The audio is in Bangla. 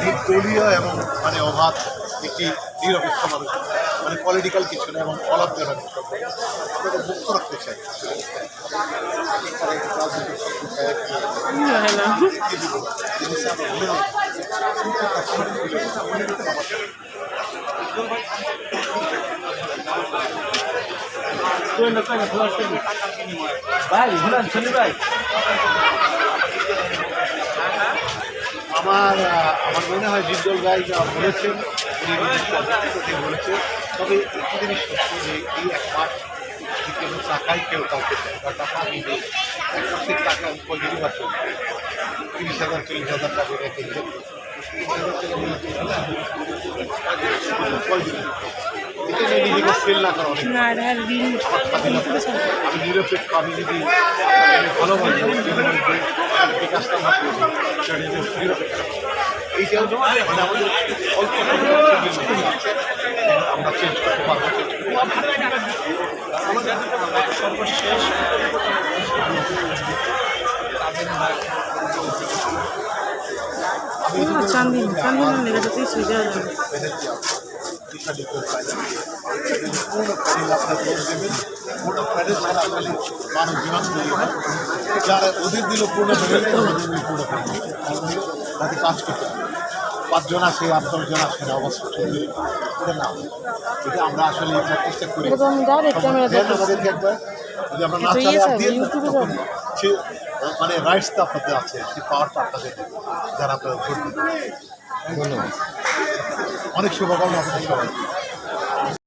নির্দলীয় এবং মানে অবাধ একটি নিরপেক্ষ মানুষ মানে পলিটিক্যাল কিছু না এবং আপনাকে মুক্ত রাখতে চাই। ভাই ভুলান শনি ভাই। আমার আমার মনে হয় জিজ্ঞল রায় যা বলেছেন বলেছে তবে একটি জিনিস সত্য যে এই এক মাস কোনো টাকাই কেউ কাউকে দেয় বা টাকা আমি দিই এক মাসের টাকা কয়দিনই বাঁচে তিরিশ হাজার চল্লিশ হাজার টাকা রেখে দিলে এটা নিয়ে নিজেকে না করা অনেক আমি নিরপেক্ষ আমি যদি ভালোবাসি নিরপেক্ষ এইটাও মানে আমাদের অল্প চান্দিন চান্দিন হয় তাকে কাজ করতে পাঁচজন আছে আট দশজন অবস্থা চলবে নাও এটা আমরা আসলে এই প্র্যাকটিসটা করি। আমাদেরকে একবার যদি আমরা না চালাই ইয়ে দিয়ে তখন সে মানে রাইটসটা আপনাদের আছে সেই পাওয়ারটা আপনাদের যারা আপনারা ভোট ধন্যবাদ। অনেক শুভকামনা আপনাদের সবাই